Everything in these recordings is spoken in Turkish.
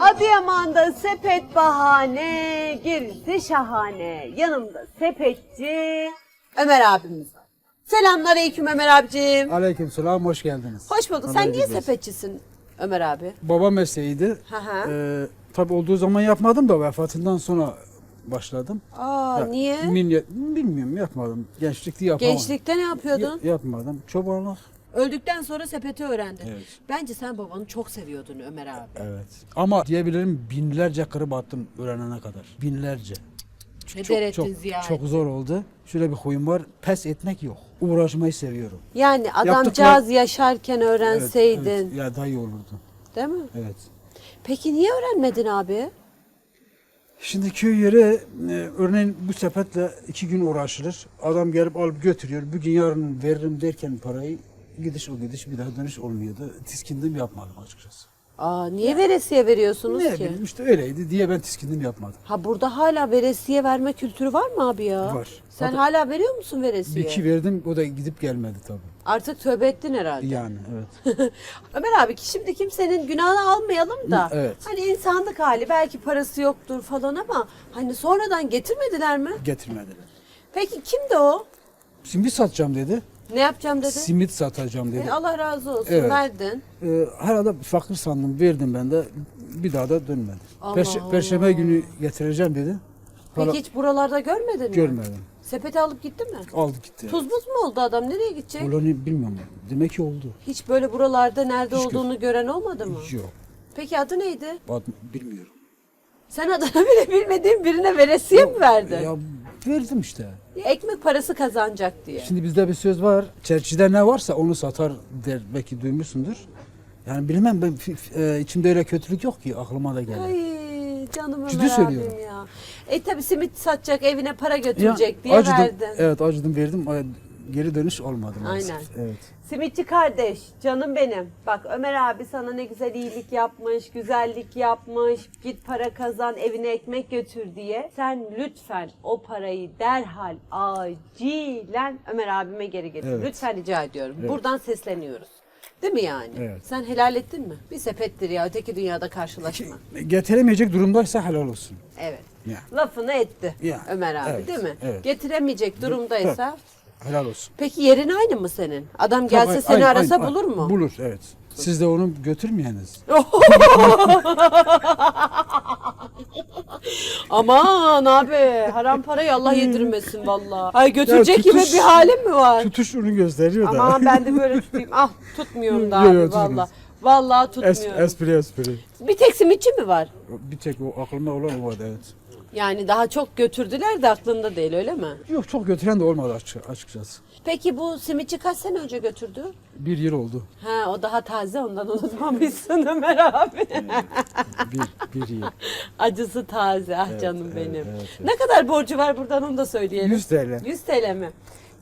Adıyaman'da sepet bahane, gerisi şahane. Yanımda sepetçi Ömer abimiz var. Selamlar aleyküm Ömer abicim. Aleykümselam hoş geldiniz. Hoş bulduk. Sen niye olsun. sepetçisin Ömer abi? Baba mesleğiydi. Hı hı. Ee, tabii olduğu zaman yapmadım da vefatından sonra başladım. Aa Ya, niye? millet- bilmiyorum yapmadım. Gençlikte yapamadım. Gençlikte ne yapıyordun? Ya- yapmadım. Çobanlık. Öldükten sonra sepeti öğrendin. Evet. Bence sen babanı çok seviyordun Ömer abi. Evet. Ama diyebilirim binlerce kırıp attım öğrenene kadar. Binlerce. Ne Çok, çok, ziyaret. çok zor oldu. Şöyle bir huyum var. Pes etmek yok. Uğraşmayı seviyorum. Yani adamcağız yaşarken Evet, öğrenseydin. evet. Ya daha iyi olurdu. Değil mi? Evet. Peki niye öğrenmedin abi? Şimdi köy yeri e, örneğin bu sepetle iki gün uğraşılır. Adam gelip alıp götürüyor. Bugün yarın veririm derken parayı gidiş o gidiş bir daha dönüş olmuyordu. Tiskindim yapmadım açıkçası. Aa niye veresiye veriyorsunuz Ne ki? bileyim işte öyleydi diye ben tiskindim yapmadım. Ha burada hala veresiye verme kültürü var mı abi ya? Var. Sen Hatta- hala veriyor musun Bir veresiye? iki verdim o da gidip gelmedi tabii. Artık tövbe ettin herhalde. Yani evet. Ömer abi ki şimdi kimsenin günahını almayalım da. Hı, evet. Hani insanlık hali belki parası yoktur falan ama hani sonradan getirmediler mi? Getirmediler. Peki kimdi o? Simit satacağım dedi. Ne yapacağım dedi? Simit satacağım dedi. E, Allah razı olsun Evet. verdin. Ee, herhalde fakir sandım verdim ben de bir daha da dönmedi. Allah Perşe- Allah. Perşembe günü getireceğim dedi. Peki Hala hiç buralarda görmedin mi? görmedim. Sepeti alıp gitti mi? Aldı gitti. Tuz buz mu oldu adam? Nereye gidecek? Ulan bilmiyorum. Demek ki oldu. Hiç böyle buralarda nerede Hiç olduğunu gören olmadı mı? Yok. Peki adı neydi? Bak, Bilmiyorum. Sen adını bile bilmediğin birine veresiye mi verdin? Ya verdim işte. Ekmek parası kazanacak diye. Şimdi bizde bir söz var. Çerçide ne varsa onu satar der. Belki duymuşsundur. Yani bilmem ben e, içimde öyle kötülük yok ki aklıma da geldi. Ay canım Ciddi Ömer söylüyorum. abim ya. E tabi simit satacak evine para götürecek diye acıdım. verdin. Evet acıdım verdim. Geri dönüş olmadı maalesef. Aynen. Evet. Simitçi kardeş, canım benim. Bak Ömer abi sana ne güzel iyilik yapmış, güzellik yapmış. Git para kazan, evine ekmek götür diye. Sen lütfen o parayı derhal, acilen Ömer abime geri getir. Evet. Lütfen rica ediyorum. Evet. Buradan sesleniyoruz. Değil mi yani? Evet. Sen helal ettin mi? Bir sepettir ya, öteki dünyada karşılaşma. Getiremeyecek durumdaysa helal olsun. Evet. Ya. Lafını etti Ya, Ömer abi evet, değil mi? evet. Getiremeyecek durumdaysa. Helal olsun. Peki yerin aynı mı senin? Adam gelse Tabii, seni aynı, arasa aynı, bulur mu? Bulur evet. Siz de onu götürmeyeniz. Aman abi haram parayı Allah yedirmesin vallahi. Ay götürecek Ya gibi tutuş- bir halim mi var? Tutuş onu gösteriyor da. Aman ben de böyle tutayım. Ah tutmuyorum da Yok, abi yok, valla. Vallahi Es, tutmuyorum. espri espri. Bir tek simitçi mi var? Bir tek o aklımda olan o vardı evet. Yani daha çok götürdüler de aklında değil öyle mi? Yok çok götüren de olmadı açık- açıkçası. Peki bu simitçi kaç sene önce götürdü? Bir yıl oldu. Ha o daha taze ondan unutmamışsın Ömer abi. Bir, bir yıl. Acısı taze ah canım benim. Ne kadar borcu var buradan onu da söyleyelim. 100 TL. 100 TL mi?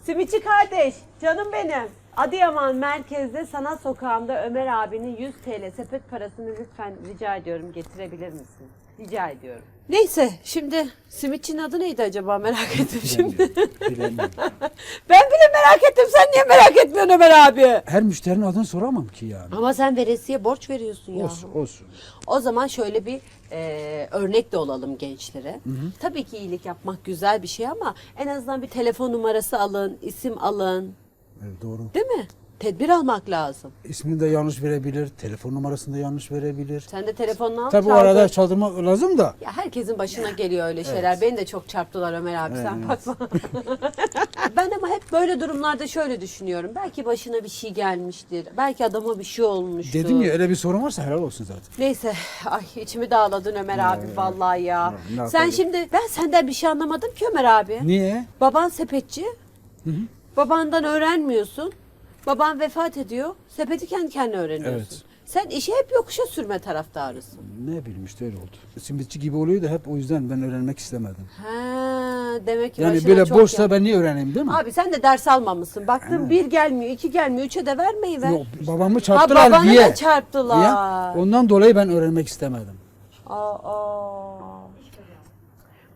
Simitçi kardeş, canım benim. Adıyaman merkezde sanat sokağında Ömer abinin 100 TL sepet parasını lütfen rica ediyorum getirebilir misin? Rica ediyorum. Neyse şimdi simitçinin adı neydi acaba merak ettim şimdi. Bilemiyorum. ben bile merak ettim sen niye merak etmiyorsun Ömer abi? Her müşterinin adını soramam ki yani. Ama sen veresiye borç veriyorsun ya. Olsun olsun. O zaman şöyle bir e, örnek de olalım gençlere. Tabii ki iyilik yapmak güzel bir şey ama en azından bir telefon numarası alın, isim alın. Evet, doğru. Değil mi? Tedbir almak lazım. İsmini de yanlış verebilir, telefon numarasını da yanlış verebilir. Sen de telefonunu al. Tabii o çaldır. arada çaldırmak lazım da. Ya herkesin başına geliyor öyle şeyler. Beni de çok çarptılar Ömer abi sen Evet. bakma. ben ama hep böyle durumlarda şöyle düşünüyorum. Belki başına bir şey gelmiştir. Belki adama bir şey olmuştur. Dedim ya öyle bir sorun varsa helal olsun zaten. Neyse ay içimi dağladın Ömer abi vallahi ya. ne Sen yapalım? şimdi ben senden bir şey anlamadım ki Ömer abi. Niye? Baban sepetçi. Babandan öğrenmiyorsun. Baban vefat ediyor. Sepeti kendi kendine öğreniyorsun. Evet. Sen işi hep yokuşa sürme taraftarısın. Ne bileyim işte öyle oldu. Simitçi gibi oluyor da hep o yüzden ben öğrenmek istemedim. Ha, demek ki Yani başına böyle çok boşsa yan- ben niye öğreneyim değil mi? Abi sen de ders almamışsın. Baktın bir gelmiyor, iki gelmiyor, üçe de vermeyi ver. Yok babamı ha çarptılar babanı diye. da çarptılar. Ya, ondan dolayı ben öğrenmek istemedim. Aa.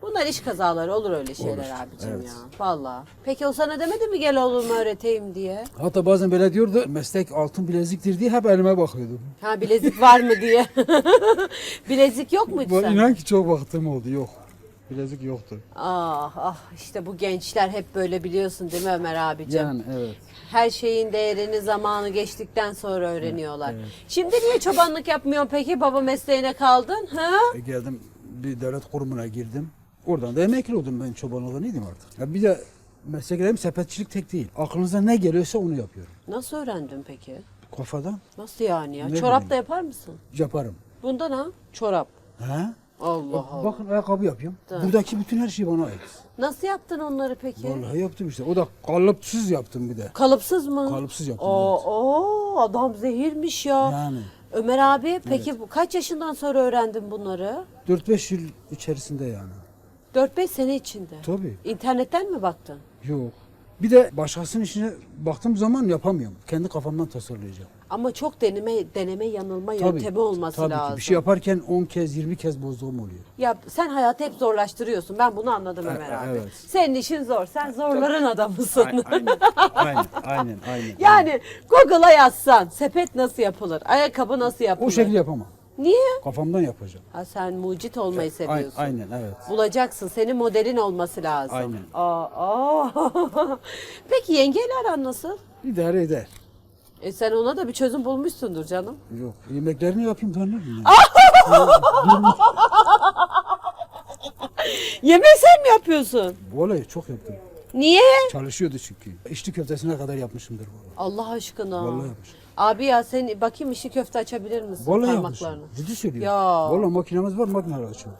Bunlar iş kazaları olur öyle şeyler Olur, abicim evet. ya. Vallahi. Peki o sana demedi mi gel oğlum öğreteyim diye? Hatta bazen böyle diyordu meslek altın bileziktir diye hep elime bakıyordu. Ha bilezik var mı diye. bilezik yok muydu Bu sen? inan ki çok vaktim oldu yok. Bilezik yoktu. Ah ah işte bu gençler hep böyle biliyorsun değil mi Ömer abicim? Yani evet. Her şeyin değerini zamanı geçtikten sonra öğreniyorlar. Şimdi niye çobanlık yapmıyorsun peki? Baba mesleğine kaldın. Ha? E, geldim bir devlet kurumuna girdim. Oradan da emekli oldum ben çobanlığınıydım artık. Ya bir de mesleklerim sepetçilik tek değil. Aklınıza ne geliyorsa onu yapıyorum. Nasıl öğrendin peki? Kafadan Nasıl yani ya? Ne Çorap bileyim. da yapar mısın? yaparım. Bundan ha? Çorap. He? Allah Allah. Bakın ayakkabı yapıyorum. Tamam. Buradaki bütün her şey bana ait. Nasıl yaptın onları peki? Vallahi yaptım işte. O da kalıpsız yaptım bir de. Kalıpsız mı? Kalıpsız yaptım. Oo, oo, adam zehirmiş ya. Yani Ömer abi peki bu kaç yaşından sonra öğrendin bunları? 4-5 yıl içerisinde yani. 4-5 sene içinde. Tabii. İnternetten mi baktın? Yok. Bir de başkasının işine baktığım zaman yapamıyorum. Kendi kafamdan tasarlayacağım. Ama çok deneme deneme yanılma Tabii, yöntemi olması tabii lazım. Ki. Bir şey yaparken 10 kez 20 kez bozduğum oluyor. Ya sen hayatı hep zorlaştırıyorsun. Ben bunu anladım Ömer E- abi. evet. Senin işin zor. Sen zorların adamısın. Aynen, aynen, aynen, aynen. yani Google'a yazsan sepet nasıl yapılır? Ayakkabı nasıl yapılır? O şekilde yapamam. Niye? Kafamdan yapacağım. Ha, sen mucit olmayı Ay- seviyorsun. aynen, evet. Bulacaksın. Senin modelin olması lazım. Aynen. Aa, aa. Peki yengeyle aran nasıl? İdare eder. E sen ona da bir çözüm bulmuşsundur canım. Yok. Yemeklerini yapayım ben ne bileyim. Yemeği sen mi yapıyorsun? Bu olayı çok yaptım. Niye? Çalışıyordu çünkü. İçli köftesine kadar yapmışımdır bu. Allah aşkına. Vallahi yapmışım. Abi ya sen bakayım işi köfte açabilir misin Vallahi parmaklarını? yapmışım. Ciddi söylüyorum. Ya. Vallahi makinemiz var makineyle açıyor.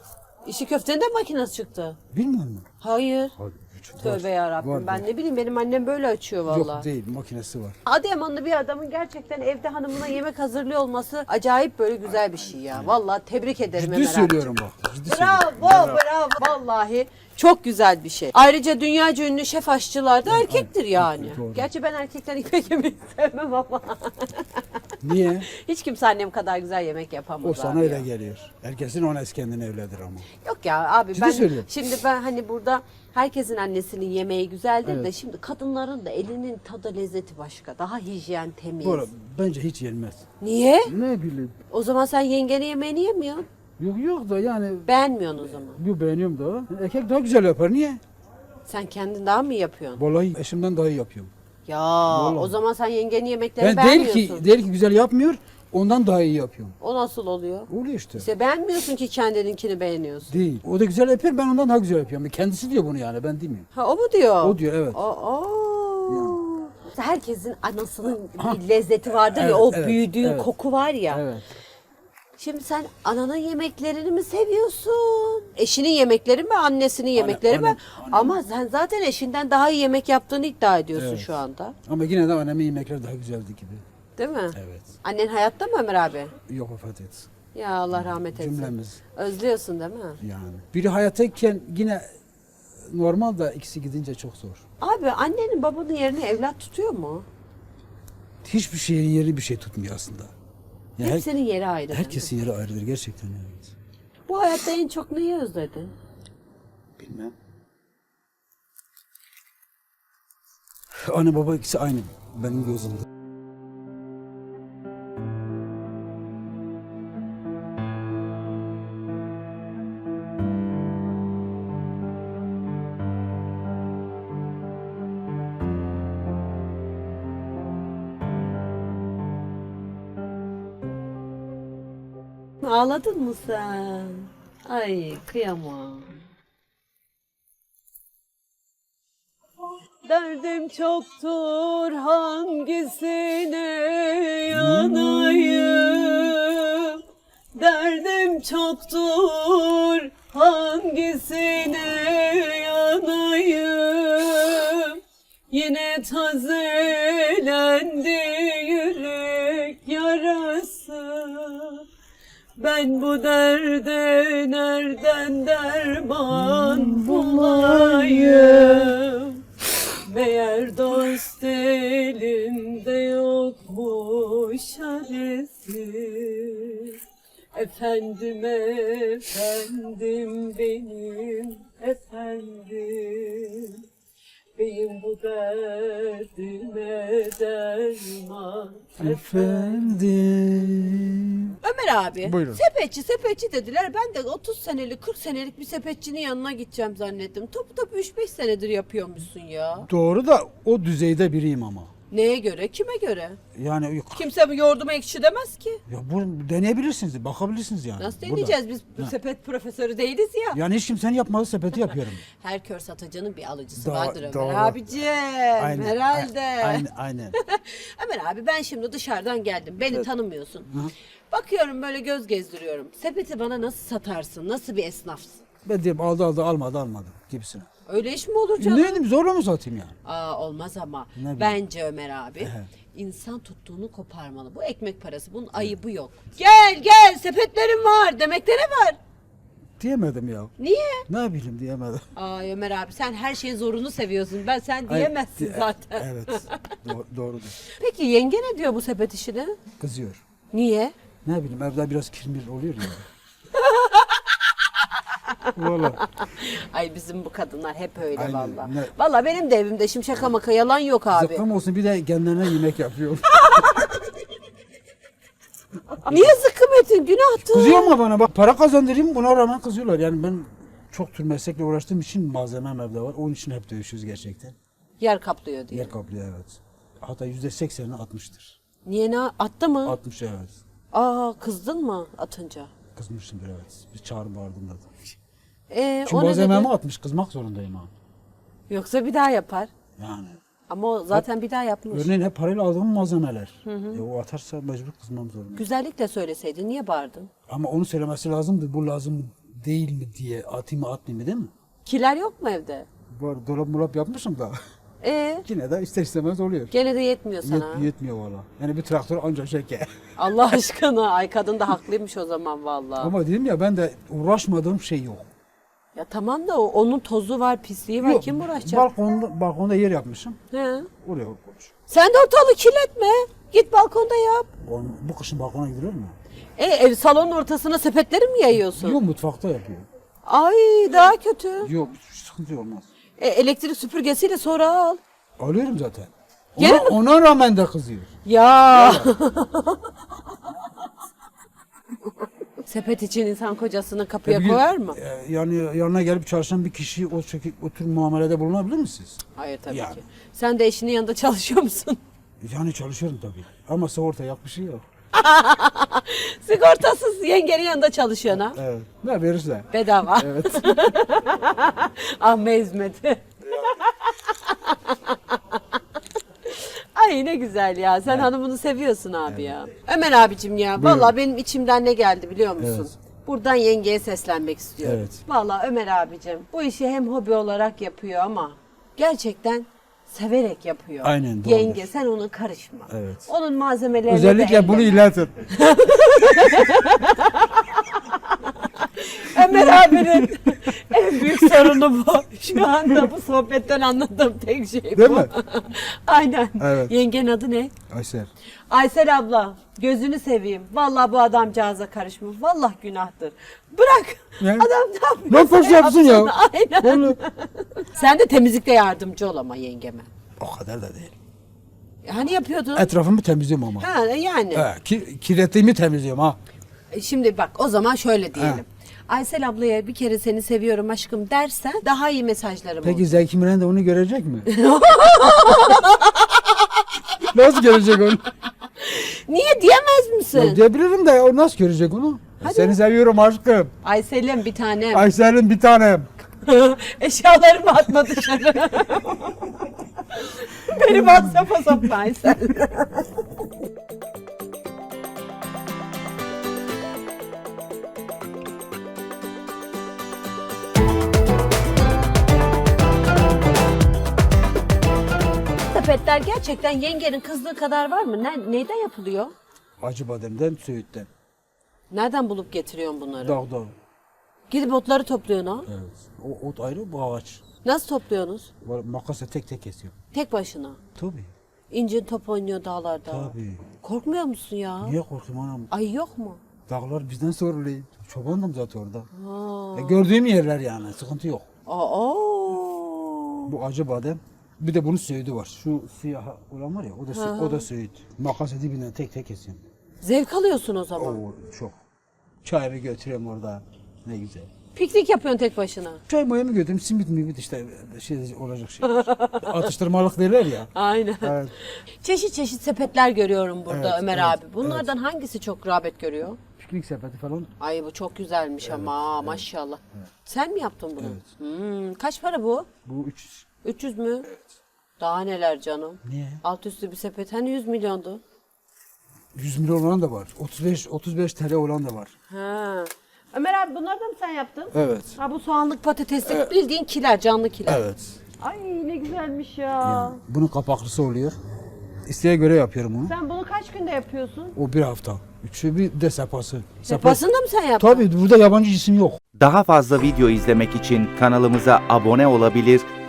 İşi köftenin de makinesi çıktı. Bilmiyor musun? Hayır. Hadi, üç- Tövbe yarabbim. Var, ben var. ne bileyim benim annem böyle açıyor vallahi. Yok değil makinesi var. Adıyamanlı bir adamın gerçekten evde hanımına yemek hazırlıyor olması acayip böyle güzel bir şey ya. Vallahi tebrik ederim Ciddi abi. söylüyorum bak. Ciddi söylüyorum. Bravo, bravo. Vallahi çok güzel bir şey. Ayrıca dünyaca ünlü şef aşçılar da erkektir yani. doğru. Gerçi ben erkekten yemek yemeyi sevmem ama. Niye? Hiç kimse annem kadar güzel yemek yapamaz O sana abi öyle ya. geliyor. Herkesin ona kendine öyledir ama. Yok ya abi Ciddi ben söylüyorum. şimdi ben hani burada herkesin annesinin yemeği güzeldir de Evet. şimdi kadınların da elinin tadı lezzeti başka. Daha hijyen, temiz. Bu arada bence hiç yenmez. Niye? Ne bileyim. O zaman sen yengenin yemeğini yemiyorsun. Yok yok da yani Beğenmiyorsun o zaman. bu beğeniyorum da. Erkek daha güzel yapar. Niye? Sen kendin daha mı yapıyorsun? Vallahi eşimden daha iyi yapıyorum. Ya o zaman sen yengenin yemeklerini Ben beğenmiyorsun. ki, değil ki güzel yapmıyor. Ondan daha iyi yapıyorum. O nasıl oluyor? Oluyor işte. İşte beğenmiyorsun ki kendininkini beğeniyorsun. Değil. O da güzel yapıyor. Ben ondan daha güzel yapıyorum. Kendisi diyor bunu yani. Ben demiyorum. Ha o mu diyor? O diyor evet. Aa. Herkesin anasının bir lezzeti vardır ya Evet, o evet, büyüdüğü evet. koku var ya. Evet. Şimdi sen ananın yemeklerini mi seviyorsun? Eşinin yemekleri mi, annesinin yemekleri mi? annem. Ama sen zaten eşinden daha iyi yemek yaptığını iddia ediyorsun Evet. şu anda. Ama yine de annemin yemekleri daha güzeldi gibi. Değil mi? Evet. Annen hayatta mı Ömer abi? Yok vefat etsin. Ya Allah rahmet etsin. Cümlemiz Özlüyorsun değil mi? yani. Biri hayattayken yine normal da ikisi gidince çok zor. Abi annenin babanın yerine evlat tutuyor mu? Hiçbir şeyin yeri bir şey tutmuyor aslında. Her- Hepsinin yeri ayrı. herkesin yeri ayrıdır gerçekten evet. Bu hayatta en çok neyi özledin? Bilmem. Anne baba ikisi aynı benim gözümde. Ağladın mı sen? Ay kıyamam. Derdim çoktur hangisine yanayım Derdim çoktur hangisine yanayım Yine tazelendi ben bu derde nereden derman bulayım? Meğer dost elimde yokmuş çaresi Efendim efendim benim efendim. Beyim bu derdime derman Efendim. Ömer abi, Buyurun. sepetçi sepetçi dediler. Ben de 30 senelik 40 senelik bir sepetçinin yanına gideceğim zannettim. Topu topu 3-5 senedir yapıyormuşsun ya. Doğru da o düzeyde biriyim ama. Neye göre, kime göre? Yani yok. Kimse bu yoğurduma ekşi demez ki. Ya bu deneyebilirsiniz, bakabilirsiniz yani. Nasıl Burada. deneyeceğiz biz bu Ha. sepet profesörü değiliz ya. Yani hiç kimsenin yapmadığı sepeti yapıyorum. Her kör satıcının bir alıcısı Do- vardır Ömer doğru. abicim. Herhalde. a- Aynen, aynen. Ömer abi ben şimdi dışarıdan geldim. Beni tanımıyorsun. Bakıyorum böyle göz gezdiriyorum. Sepeti bana nasıl satarsın? Nasıl bir esnafsın? Ben diyeyim aldı aldı almadı almadı gibisine. Öyle iş mi olur canım? Ne dedim zorla mı satayım yani? Aa olmaz ama. Ne bileyim. Bence Ömer abi insan tuttuğunu koparmalı. Bu ekmek parası. Bunun ayıbı yok. Gel gel sepetlerim var. Demekte ne var? Diyemedim ya. Niye? Ne bileyim diyemedim. Aa Ömer abi sen her şeyin zorunu seviyorsun. Ben sen Ay, diyemezsin di- zaten. Evet. Do- doğrudur. Peki yenge ne diyor bu sepet işine? Kızıyor. Niye? Ne bileyim evde biraz kirmir oluyor ya. Valla. Ay bizim bu kadınlar hep öyle Aynen. valla. Ne- Valla benim de evimde şimdi şaka maka yalan yok abi. Zıkkım olsun bir de kendilerine yemek yapıyor. Niye zıkkım etin? Günahtır. Kızıyor mu bana? Bak para kazandırayım buna rağmen kızıyorlar. Yani ben çok tür meslekle uğraştığım için malzemem evde var. Onun için hep dövüşüyoruz gerçekten. Yer kaplıyor diye. Yer kaplıyor evet. Hatta yüzde sekseni atmıştır. Niye ne? Attı mı? Atmış evet. Aa kızdın mı atınca? Kızmışımdır evet. Bir çağrı bağırdım da. Ee, Çünkü o ne malzememi dedi? atmış. Kızmak zorundayım ha. Yoksa bir daha yapar. Yani. Ama o zaten bir daha yapmış. Örneğin hep parayla aldığım malzemeler. E, o atarsa mecbur kızmam zorundayım. Güzellikle söyleseydin niye bağırdın? Ama onu söylemesi lazımdı. Bu lazım değil mi diye atayım mı atmayayım mı değil mi? Kiler yok mu evde? Var dolap mulap yapmışım da. Ee, Yine de ister istemez oluyor. gene de yetmiyor sana. Yet- yetmiyor valla. Yani bir traktör ancak şeker. Allah aşkına. Ay kadın da haklıymış o zaman valla. Ama dedim ya ben de uğraşmadığım şey yok. Ya tamam da o, onun tozu var, pisliği var. Yok, Kim uğraşacak? Balkonda, balkonda yer yapmışım. He. Oraya konuş. Sen de ortalığı kirletme. Git balkonda yap. On- Bu kışın balkona gidilir mi? E ev salonun ortasına sepetleri mi yayıyorsun? Yok mutfakta yapıyor. Ay daha kötü. Yok sıkıntı olmaz. E, elektrik süpürgesiyle sonra al. Alıyorum zaten. Gene Ona, ona rağmen de kızıyor. Ya. Sepet için insan kocasını kapıya Bir gün, koyar mı? e, Yani yanına gelip çalışan bir kişi o, şekil, o tür muamelede bulunabilir misiniz? Hayır tabii Yani. ki. Sen de eşinin yanında çalışıyor musun? Yani çalışıyorum tabii. Ama sigorta yap bir şey yok. Sigortasız yengenin yanında çalışıyorsun ha. Evet. Ne verirse. Bedava. Evet. Amme hizmeti. Ay ne güzel ya. Sen hanımını seviyorsun abi ya. Ömer abicim ya. Buyurun. Vallahi benim içimden ne geldi biliyor musun? Evet. Buradan yengeye seslenmek istiyorum. Evet. Vallahi Ömer abicim bu işi hem hobi olarak yapıyor ama gerçekten severek yapıyor. Aynen, doğrudur. Yenge sen ona karışma. Evet. Onun malzemelerine de Özellikle bunu elleme. Ömer abinin en büyük sorunu bu. Şu anda bu sohbetten anladığım tek şey bu. Değil mi? Aynen. Evet. Yengenin adı ne? Aysel. Aysel abla gözünü seveyim. Vallahi bu adamcağıza karışma. Vallahi günahtır. Bırak. Yani- Adam ne yapıyor? Ne yaparsa yapsın ya. Aynen. Vallahi. Sen de temizlikte yardımcı ol ama yengeme. O kadar da değil. Hani yapıyordun? Etrafımı temizliyorum ama. Ha yani. He, ki, kirlettiğimi temizliyorum ha. Şimdi bak o zaman şöyle diyelim. Aysel ablaya bir kere seni seviyorum aşkım dersen daha iyi mesajlarım olur. Peki Zeki Müren de onu görecek mi? nasıl görecek onu? Niye diyemez misin? Diyebilirim de o nasıl görecek onu? Seni seviyorum aşkım. Aysel'im bir tanem. Aysel'in bir tanem. Eşyalarımı atma dışarı. Beni WhatsApp'a sokma Aysel. Sepetler gerçekten yengenin kızdığı kadar var mı? Ne, neyden yapılıyor? Acı bademden, söğütten. Nereden bulup getiriyorsun bunları? Dağ dağ. Gidip otları topluyorsun ha? Evet. O ot ayrı, bu ağaç. Nasıl topluyorsunuz? Var, makasla tek tek kesiyor. Tek başına. Tabii. İncin top oynuyor dağlarda. Tabii. Korkmuyor musun ya? Niye korkayım anam? Ay yok mu? Dağlar bizden soruluyum. Çobandım zaten orada. Ha. E, gördüğüm yerler yani, sıkıntı yok. Aa. Bu acı badem. Bir de bunun söğüdü var. Şu siyah olan var ya o da sö- o da söğüt. Makası dibinden tek tek kesiyorum. Zevk alıyorsun o zaman. Oo çok. Çayımı götürüyorum orada. Ne güzel. Piknik yapıyorsun tek başına. Çay mayamı götürüyorum. Simit mimit işte şey olacak şey. Atıştırmalık derler ya. Aynen. Evet. Çeşit çeşit sepetler görüyorum burada Evet, Ömer evet, abi. Bunlardan hangisi çok rağbet görüyor? Piknik sepeti falan. Ay bu çok güzelmiş ama maşallah. Sen mi yaptın bunu? Hmm, kaç para bu? Bu 300. 300 mü? Daha neler canım? Niye? Alt üstü bir sepet. Hani 100 milyondu? 100 milyon olan da var. 35 35 TL olan da var. Ha. Ömer abi bunları da mı sen yaptın? Evet. Ha bu soğanlık patateslik bildiğin kiler, canlı kiler. Evet. Ay ne güzelmiş ya. Yani bunun kapaklısı oluyor. İsteğe göre yapıyorum onu. Sen bunu kaç günde yapıyorsun? O bir hafta. Üçü bir de sepası. Sepası- Sefasını da mı sen yaptın? Tabii burada yabancı cisim yok. Daha fazla video izlemek için kanalımıza abone olabilir,